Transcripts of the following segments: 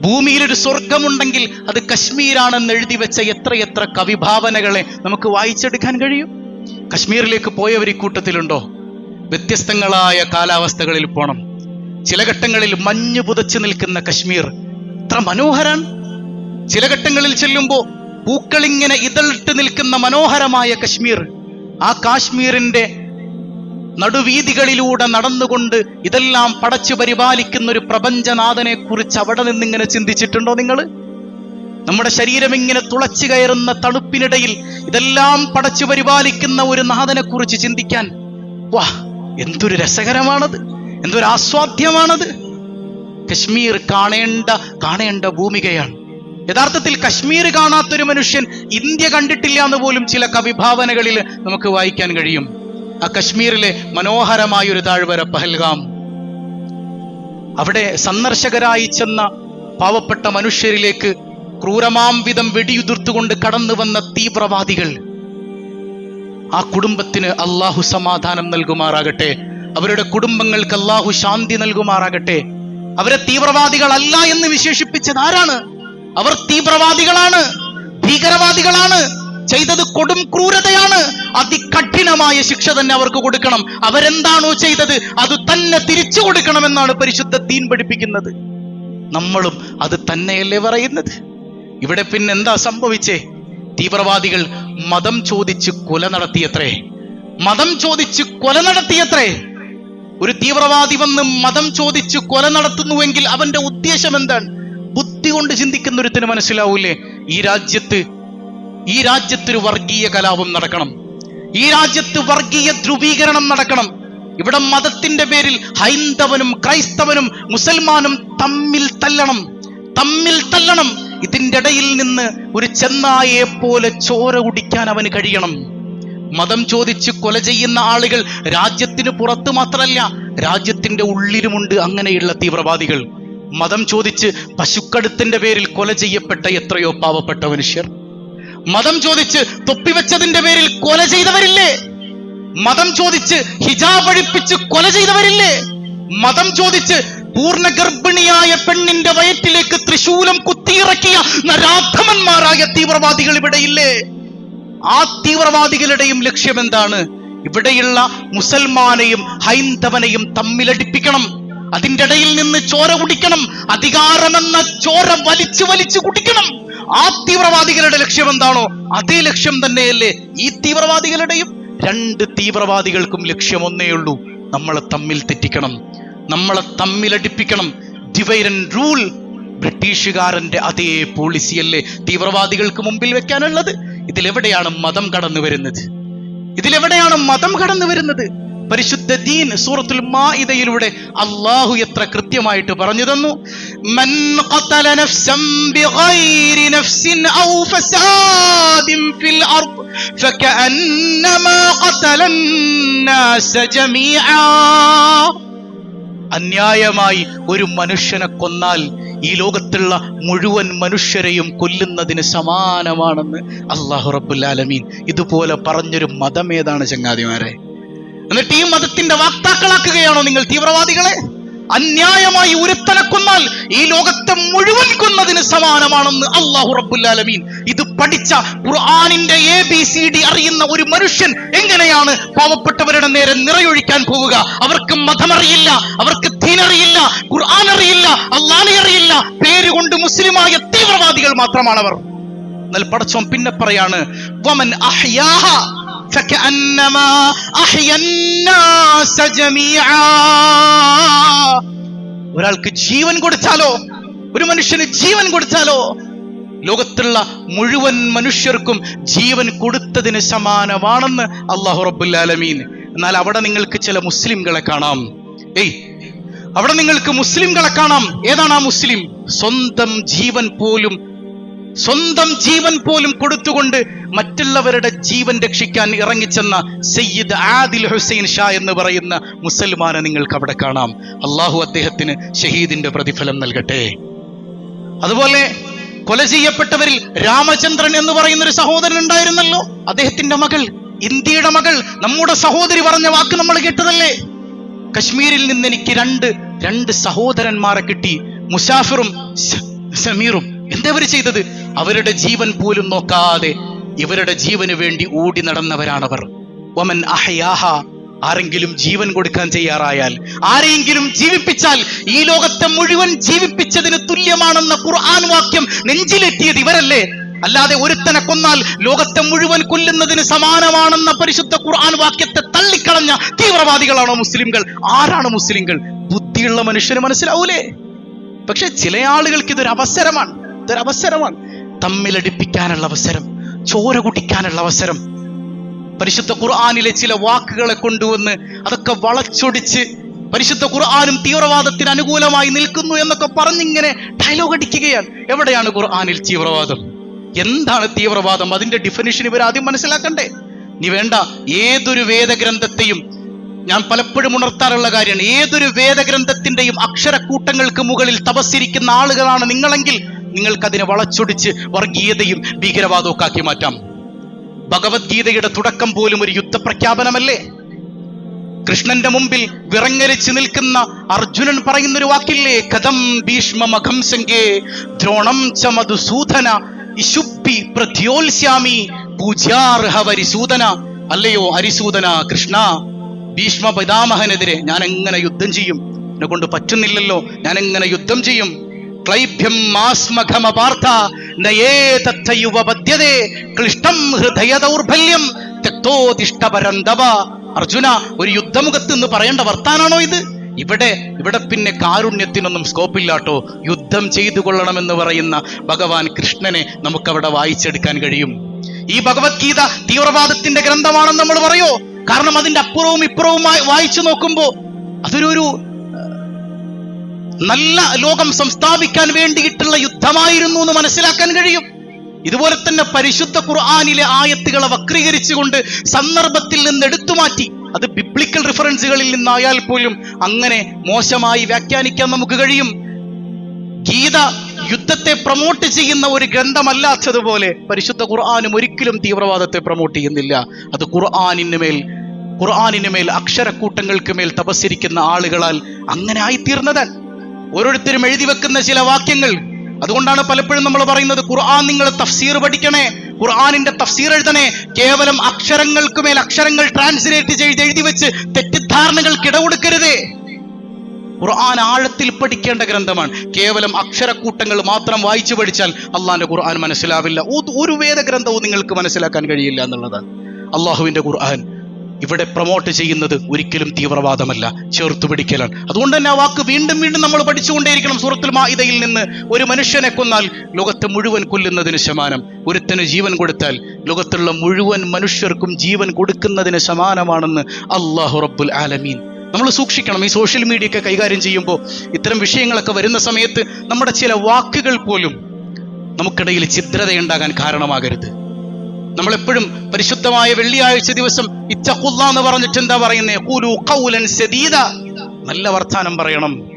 ഭൂമിയിൽ ഒരു സ്വർഗമുണ്ടെങ്കിൽ അത് കശ്മീരാണെന്ന് എഴുതി വെച്ച എത്രയെത്ര കവിഭാവനകളെ നമുക്ക് വായിച്ചെടുക്കാൻ കഴിയും? കശ്മീരിലേക്ക് പോയവർ കൂട്ടത്തിലുണ്ടോ? വ്യത്യസ്തങ്ങളായ കാലാവസ്ഥകളിൽ പോണം. ചില ഘട്ടങ്ങളിൽ മഞ്ഞ് പുതച്ചു നിൽക്കുന്ന കശ്മീർ എത്ര മനോഹരാണ്. ചില ഘട്ടങ്ങളിൽ ചെല്ലുമ്പോൾ പൂക്കളിങ്ങനെ ഇതളിട്ട് നിൽക്കുന്ന മനോഹരമായ കശ്മീർ ആ കാശ്മീരിന്റെ നടുവീതികളിലൂടെ നടന്നുകൊണ്ട് ഇതെല്ലാം പടച്ചു പരിപാലിക്കുന്ന ഒരു പ്രപഞ്ചനാഥനെ കുറിച്ച് അവിടെ നിന്നിങ്ങനെ ചിന്തിച്ചിട്ടുണ്ടോ നിങ്ങൾ നമ്മുടെ ശരീരം ഇങ്ങനെ തുളച്ചു കയറുന്ന തണുപ്പിനിടയിൽ ഇതെല്ലാം പടച്ചു പരിപാലിക്കുന്ന ഒരു നാഥനെ കുറിച്ച് ചിന്തിക്കാൻ. വാ എന്തൊരു രസകരമാണത്. എന്തൊരു ആസ്വാദ്യമാണത്. കശ്മീർ കാണേണ്ട കാണേണ്ട ഭൂമികയാണ്. യഥാർത്ഥത്തിൽ കശ്മീർ കാണാത്തൊരു മനുഷ്യൻ ഇന്ത്യ കണ്ടിട്ടില്ല എന്ന് പോലും ചില കവിഭാവനകളിൽ നമുക്ക് വായിക്കാൻ കഴിയും. ആ കശ്മീരിലെ മനോഹരമായ ഒരു താഴ്വര പഹൽഗാം. അവിടെ സന്ദർശകരായി ചെന്ന പാവപ്പെട്ട മനുഷ്യരിലേക്ക് ക്രൂരമാം വിധം വെടിയുതിർത്തുകൊണ്ട് കടന്നു വന്ന തീവ്രവാദികൾ. ആ കുടുംബത്തിന് അള്ളാഹു സമാധാനം നൽകുമാറാകട്ടെ. അവരുടെ കുടുംബങ്ങൾക്ക് അള്ളാഹു ശാന്തി നൽകുമാറാകട്ടെ. അവരെ തീവ്രവാദികളല്ല എന്ന് വിശേഷിപ്പിച്ചത് ആരാണ്? അവർ തീവ്രവാദികളാണ് ഭീകരവാദികളാണ്. ചെയ്തത് കൊടും ക്രൂരതയാണ്. അതികഠിനമായ ശിക്ഷ തന്നെ അവർക്ക് കൊടുക്കണം. അവരെന്താണോ ചെയ്തത് അത് തന്നെ തിരിച്ചു കൊടുക്കണമെന്നാണ് പരിശുദ്ധ ദീൻ പഠിപ്പിക്കുന്നത്. നമ്മളും അത് തന്നെയല്ലേ പറയുന്നത്? ഇവിടെ പിന്നെ എന്താ സംഭവിച്ചേ? തീവ്രവാദികൾ മതം ചോദിച്ച് കൊല നടത്തിയത്രേ. മതം ചോദിച്ച് കൊല നടത്തിയത്രേ. ഒരു തീവ്രവാദി വന്ന് മതം ചോദിച്ച് കൊല നടത്തുന്നുവെങ്കിൽ അവന്റെ ഉദ്ദേശം എന്താണ്? ബുദ്ധി കൊണ്ട് ചിന്തിക്കുന്ന ഒരുത്തിന് മനസ്സിലാവൂലേ? ഈ രാജ്യത്ത് ഈ രാജ്യത്തൊരു വർഗീയ കലാപം നടക്കണം. ഈ രാജ്യത്ത് വർഗീയ ധ്രുവീകരണം നടക്കണം. ഇവിടെ മതത്തിന്റെ പേരിൽ ഹൈന്ദവനും ക്രൈസ്തവനും മുസൽമാനും തമ്മിൽ തല്ലണം. തമ്മിൽ തല്ലണം. ഇതിന്റെ ഇടയിൽ നിന്ന് ഒരു ചെന്നായെ പോലെ ചോര കുടിക്കാൻ അവന് കഴിയണം. മതം ചോദിച്ച് കൊല ചെയ്യുന്ന ആളുകൾ രാജ്യത്തിന് പുറത്ത് മാത്രമല്ല രാജ്യത്തിന്റെ ഉള്ളിലുമുണ്ട് അങ്ങനെയുള്ള തീവ്രവാദികൾ. മതം ചോദിച്ച് പശുക്കടുത്തിന്റെ പേരിൽ കൊല ചെയ്യപ്പെട്ട എത്രയോ പാവപ്പെട്ട മനുഷ്യർ. മതം ചോദിച്ച് തൊപ്പിവെച്ചതിന്റെ പേരിൽ കൊല ചെയ്തവരില്ലേ? മതം ചോദിച്ച് ഹിജാബ് അഴിപ്പിച്ച് കൊല ചെയ്തവരില്ലേ? മതം ചോദിച്ച് പൂർണ ഗർഭിണിയായ പെണ്ണിന്റെ വയറ്റിലേക്ക് ത്രിശൂലം കുത്തിയിറക്കിയ നരാധമന്മാരായ തീവ്രവാദികൾ ഇവിടെയില്ലേ? ആ തീവ്രവാദികളുടെയും ലക്ഷ്യം എന്താണ് ഇവിടെയുള്ള മുസൽമാനെയും ഹൈന്ദവനെയും തമ്മിലടിപ്പിക്കണം. അതിന്റെ ഇടയിൽ നിന്ന് ചോര കുടിക്കണം. അധികാരമെന്ന ചോര വലിച്ചു വലിച്ചു കുടിക്കണം. ആ തീവ്രവാദികളുടെ ലക്ഷ്യം എന്താണോ അതേ ലക്ഷ്യം തന്നെയല്ലേ ഈ തീവ്രവാദികളുടെയും. രണ്ട് തീവ്രവാദികൾക്കും ലക്ഷ്യം ഒന്നേ ഉള്ളൂ. നമ്മളെ തമ്മിൽ തെറ്റിക്കണം. നമ്മളെ തമ്മിലടിപ്പിക്കണം ഡിവൈഡ് ആൻഡ് റൂൾ ബ്രിട്ടീഷുകാരന്റെ അതേ പോളിസിയല്ലേ തീവ്രവാദികൾക്ക് മുമ്പിൽ വെക്കാനുള്ളത്. ഇതിലെവിടെയാണ് മതം കടന്നു വരുന്നത് ഇതിലെവിടെയാണ് മതം കടന്നു വരുന്നത് പരിശുദ്ധ ദീൻ സൂറത്തുൽ മാഇദയിലൂടെ അള്ളാഹു എത്ര കൃത്യമായിട്ട് പറഞ്ഞു തന്നു മൻ ഖതല നഫ്സൻ ബിഗൈരി നഫ്സിൻ ഔ ഫസാദിൻ ഫിൽ അർദ് ഫകഅന്നമാ ഖതല الناس ജമീആ അന്യായമായി ഒരു മനുഷ്യനെ കൊന്നാൽ ഈ ലോകത്തുള്ള മുഴുവൻ മനുഷ്യരെയും കൊല്ലുന്നതിന് സമാനമാണെന്ന് അള്ളാഹു റബ്ബുൽ ആലമീൻ ഇതുപോലെ പറഞ്ഞൊരു മതം ഏതാണ് ചങ്ങാതിമാരെ എന്നിട്ട് ഈ മതത്തിന്റെ വാക്താക്കളാക്കുകയാണോ നിങ്ങൾ തീവ്രവാദികളെ? അന്യായമായി ഒരുത്തനെ കൊന്നാൽ ഈ ലോകത്തെ മുഴുവൻ കൊന്നതിന് സമാനമാണെന്ന് അള്ളാഹു റബുല്ലാലമീൻ ഇത് പഠിച്ച ഖുർആാനിന്റെ എ ബി സി ഡി അറിയുന്ന ഒരു മനുഷ്യൻ എങ്ങനെയാണ് പാവപ്പെട്ടവരുടെ നേരെ നിറയൊഴിക്കാൻ പോവുക? അവർക്ക് മതമറിയില്ല അവർക്ക് തീനറിയില്ല ഖുർആൻ അറിയില്ല അള്ളാനെ അറിയില്ല. പേരുകൊണ്ട് മുസ്ലിമായ തീവ്രവാദികൾ മാത്രമാണ് അവർ എന്നാൽ പടച്ചോൻ പിന്നെ പറയാണ് വമൻ അഹ്യാഹ فكأنما أحيا الناس جميعا ഒരാൾക്ക് ജീവൻ കൊടുത്താലോ ഒരു മനുഷ്യന് ജീവൻ കൊടുത്താലോ ലോകത്തുള്ള മുഴുവൻ മനുഷ്യർക്കും ജീവൻ കൊടുത്തതിന് സമാനമാണെന്ന് അള്ളാഹു റബ്ബുല്ലാലമീൻ എന്നാൽ അവിടെ നിങ്ങൾക്ക് ചില മുസ്ലിംകളെ കാണാം ഏയ് അവിടെ നിങ്ങൾക്ക് മുസ്ലിംകളെ കാണാം ഏതാണ് ആ മുസ്ലിം സ്വന്തം ജീവൻ പോലും സ്വന്തം ജീവൻ പോലും കൊടുത്തുകൊണ്ട് മറ്റുള്ളവരുടെ ജീവൻ രക്ഷിക്കാൻ ഇറങ്ങിച്ചെന്ന സയ്യിദ് ആദിൽ ഹുസൈൻ ഷാ എന്ന് പറയുന്ന മുസൽമാനെ നിങ്ങൾക്ക് അവിടെ കാണാം. അള്ളാഹു അദ്ദേഹത്തിന് ഷഹീദിന്റെ പ്രതിഫലം നൽകട്ടെ. അതുപോലെ കൊല ചെയ്യപ്പെട്ടവരിൽ രാമചന്ദ്രൻ എന്ന് പറയുന്ന ഒരു സഹോദരൻ ഉണ്ടായിരുന്നല്ലോ. അദ്ദേഹത്തിന്റെ മകൾ ഇന്ത്യയുടെ മകൾ. നമ്മുടെ സഹോദരി പറഞ്ഞ വാക്ക് നമ്മൾ കേട്ടതല്ലേ? കശ്മീരിൽ നിന്ന് എനിക്ക് രണ്ട് രണ്ട് സഹോദരന്മാരെ കിട്ടി. മുസാഫിറും സമീറും. എന്താ അവർ ചെയ്തത്? അവരുടെ ജീവൻ പോലും നോക്കാതെ ഇവരുടെ ജീവന് വേണ്ടി ഓടി നടന്നവരാണവർ. ഒമൻ അഹയാഹ ആരെങ്കിലും ജീവൻ കൊടുക്കാൻ തയ്യാറായാൽ ആരെങ്കിലും ജീവിപ്പിച്ചാൽ ഈ ലോകത്തെ മുഴുവൻ ജീവിപ്പിച്ചതിന് തുല്യമാണെന്ന ഖുർആൻ വാക്യം നെഞ്ചിലെത്തിയത് ഇവരല്ലേ? അല്ലാതെ ഒരുത്തനെ കൊന്നാൽ ലോകത്തെ മുഴുവൻ കൊല്ലുന്നതിന് സമാനമാണെന്ന പരിശുദ്ധ ഖുർആൻ വാക്യത്തെ തള്ളിക്കളഞ്ഞ തീവ്രവാദികളാണോ മുസ്ലിംകൾ? ആരാണ് മുസ്ലിംകൾ? ബുദ്ധിയുള്ള മനുഷ്യന് മനസ്സിലാവൂലേ? പക്ഷെ ചില ആളുകൾക്ക് ഇതൊരു അവസരമാണ്. ഇതൊരു അവസരമാണ് തമ്മിലടിപ്പിക്കാനുള്ള അവസരം ചോര കുടിക്കാനുള്ള അവസരം. പരിശുദ്ധ ഖുർആാനിലെ ചില വാക്കുകളെ കൊണ്ടുവന്ന് അതൊക്കെ വളച്ചൊടിച്ച് പരിശുദ്ധ ഖുർആാനും തീവ്രവാദത്തിന് അനുകൂലമായി നിൽക്കുന്നു എന്നൊക്കെ പറഞ്ഞിങ്ങനെ ഡയലോഗ് അടിക്കുകയാണ്. എവിടെയാണ് ഖുർആാനിൽ തീവ്രവാദം? എന്താണ് തീവ്രവാദം? അതിന്റെ ഡിഫിനിഷൻ ഇവർ ആദ്യം മനസ്സിലാക്കണ്ടേ? നീ വേണ്ട ഏതൊരു വേദഗ്രന്ഥത്തെയും ഞാൻ പലപ്പോഴും ഉണർത്താറുള്ള കാര്യമാണ്. ഏതൊരു വേദഗ്രന്ഥത്തിന്റെയും അക്ഷരക്കൂട്ടങ്ങൾക്ക് മുകളിൽ തപസ്സിരിക്കുന്ന ആളുകളാണ് നിങ്ങളെങ്കിൽ നിങ്ങൾക്കതിനെ വളച്ചൊടിച്ച് വർഗീയതയും ഭീകരവാദവും ആക്കി മാറ്റാം. ഭഗവത്ഗീതയുടെ തുടക്കം പോലും ഒരു യുദ്ധപ്രഖ്യാപനമല്ലേ? കൃഷ്ണന്റെ മുമ്പിൽ വിറങ്ങലിച്ച് നിൽക്കുന്ന അർജുനൻ പറയുന്ന ഒരു വാക്കില്ലേ? കഥം ഭീഷ്മ മഖംസംഗേ ദ്രോണം ച മധുസൂദന ഇശുപ്പി പ്രത്യോത്സ്യാമി പൂജ്യാർഹ അല്ലയോ ഹരിസൂദന കൃഷ്ണ ഭീഷ്മ പിതാമഹനെതിരെ ഞാൻ എങ്ങനെ യുദ്ധം ചെയ്യും? എന്നെ കൊണ്ട് പറ്റുന്നില്ലല്ലോ. ഞാൻ എങ്ങനെ യുദ്ധം ചെയ്യും? ക്ലൈഭ്യം മാസ്മഘമപാർത്ഥ നയേ തത്ത യുവപദ്യതേ ക്ലിഷ്ടം ഹൃദയ ദൗർബല്യം തെക്തോതിഷ്ടപരന്തവ അർജുന ഒരു യുദ്ധമുഖത്ത് എന്ന് പറയേണ്ട വർത്താനാണോ ഇത്? ഇവിടെ ഇവിടെ പിന്നെ കാരുണ്യത്തിനൊന്നും സ്കോപ്പില്ലാട്ടോ യുദ്ധം ചെയ്തു കൊള്ളണമെന്ന് പറയുന്ന ഭഗവാൻ കൃഷ്ണനെ നമുക്കവിടെ വായിച്ചെടുക്കാൻ കഴിയും. ഈ ഭഗവത്ഗീത തീവ്രവാദത്തിന്റെ ഗ്രന്ഥമാണെന്ന് നമ്മൾ പറയോ? കാരണം അതിന്റെ അപ്പുറവും ഇപ്പുറവും വായിച്ചു നോക്കുമ്പോൾ അതൊരു ഒരു നല്ല ലോകം സംസ്ഥാപിക്കാൻ വേണ്ടിയിട്ടുള്ള യുദ്ധമായിരുന്നു എന്ന് മനസ്സിലാക്കാൻ കഴിയും. ഇതുപോലെ തന്നെ പരിശുദ്ധ ഖുർആാനിലെ ആയത്തുകളെ വക്രീകരിച്ചുകൊണ്ട് സന്ദർഭത്തിൽ നിന്ന് എടുത്തു മാറ്റി. അത് ബിബ്ലിക്കൽ റിഫറൻസുകളിൽ നിന്നായാൽ പോലും അങ്ങനെ മോശമായി വ്യാഖ്യാനിക്കാൻ നമുക്ക് കഴിയും. ഗീത യുദ്ധത്തെ പ്രൊമോട്ട് ചെയ്യുന്ന ഒരു ഗ്രന്ഥമല്ലാത്തതുപോലെ പരിശുദ്ധ ഖുർആാനും ഒരിക്കലും തീവ്രവാദത്തെ പ്രൊമോട്ട് ചെയ്യുന്നില്ല. അത് ഖുർആാനിന് മേൽ ഖുർആാനിന് മേൽ അക്ഷരക്കൂട്ടങ്ങൾക്ക് മേൽ തപസ്സിരിക്കുന്ന ആളുകളാൽ അങ്ങനെ ആയിത്തീർന്നതാണ്. ഓരോരുത്തരും എഴുതി വെക്കുന്ന ചില വാക്യങ്ങൾ. അതുകൊണ്ടാണ് പലപ്പോഴും നമ്മൾ പറയുന്നത് ഖുർആൻ നിങ്ങൾ തഫ്സീർ പഠിക്കണേ ഖുർആാനിന്റെ തഫ്സീർ എഴുതണേ കേവലം അക്ഷരങ്ങൾക്ക് മേൽ അക്ഷരങ്ങൾ ട്രാൻസ്ലേറ്റ് ചെയ്ത് എഴുതി വെച്ച് തെറ്റിദ്ധാരണകൾക്ക് ഇടകൊടുക്കരുതേ ഖുർആൻ ആഴത്തിൽ പഠിക്കേണ്ട ഗ്രന്ഥമാണ്. കേവലം അക്ഷരക്കൂട്ടങ്ങൾ മാത്രം വായിച്ചു പഠിച്ചാൽ അള്ളാന്റെ ഖുർആൻ മനസ്സിലാവില്ല. ഒരു- വേദഗ്രന്ഥവും നിങ്ങൾക്ക് മനസ്സിലാക്കാൻ കഴിയില്ല എന്നുള്ളതാണ്. അള്ളാഹുവിന്റെ ഖുർആൻ. ഇവിടെ പ്രൊമോട്ട് ചെയ്യുന്നത് ഒരിക്കലും തീവ്രവാദമല്ല. ചേർത്ത് പിടിക്കലാണ്. അതുകൊണ്ട് തന്നെ ആ വാക്ക് വീണ്ടും വീണ്ടും നമ്മൾ പഠിച്ചുകൊണ്ടേയിരിക്കണം സൂറത്തുൽ മാഇദയിൽ നിന്ന്. ഒരു മനുഷ്യനെ കൊന്നാൽ ലോകത്തെ മുഴുവൻ കൊല്ലുന്നതിന് സമാനം. ഒരുത്തന് ജീവൻ കൊടുത്താൽ ലോകത്തുള്ള മുഴുവൻ മനുഷ്യർക്കും ജീവൻ കൊടുക്കുന്നതിന് സമാനമാണെന്ന് അള്ളാഹു റബ്ബുൽ ആലമീൻ. നമ്മൾ സൂക്ഷിക്കണം. ഈ സോഷ്യൽ മീഡിയ ഒക്കെ കൈകാര്യം ചെയ്യുമ്പോൾ ഇത്തരം വിഷയങ്ങളൊക്കെ വരുന്ന സമയത്ത് നമ്മുടെ ചില വാക്കുകൾ പോലും നമുക്കിടയിൽ ചിത്രതയുണ്ടാകാൻ കാരണമാകരുത്. നമ്മളെപ്പോഴും പരിശുദ്ധമായ വെള്ളിയാഴ്ച ദിവസം ഇച്ചക്കുള്ള എന്ന് പറഞ്ഞിട്ട് എന്താ പറയുന്നേ? ഖൂലു ഖൗലൻ സദീദ. നല്ല വർത്താനം പറയണം.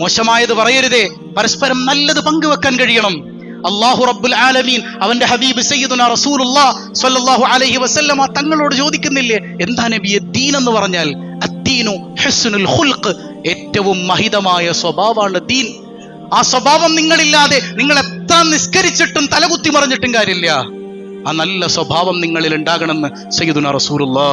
മോശമായത് പറയരുതേ. പരസ്പരം നല്ലത് പങ്കുവെക്കാൻ കഴിയണം. അള്ളാഹു റബ്ബുൽ ആലമീൻ അവന്റെ ഹബീബ് സയ്യിദുന റസൂലുള്ളാ സല്ലല്ലാഹു അലൈഹി വസല്ലമ തങ്ങളോട് ചോദിക്കുന്നില്ലേ? എന്താ നബിയെ ദീൻ എന്ന് പറഞ്ഞാൽ? ഖുൽഖ്. ഏറ്റവും മഹിതമായ സ്വഭാവമാണ് ദീൻ. ആ സ്വഭാവം നിങ്ങളില്ലാതെ നിങ്ങൾ എത്ര നിസ്കരിച്ചിട്ടും തലകുത്തി മറിഞ്ഞിട്ടും കാര്യമില്ല. ആ നല്ല സ്വഭാവം നിങ്ങളിൽ ഉണ്ടാകണമെന്ന് സയ്യിദുന റസൂലുള്ളാ.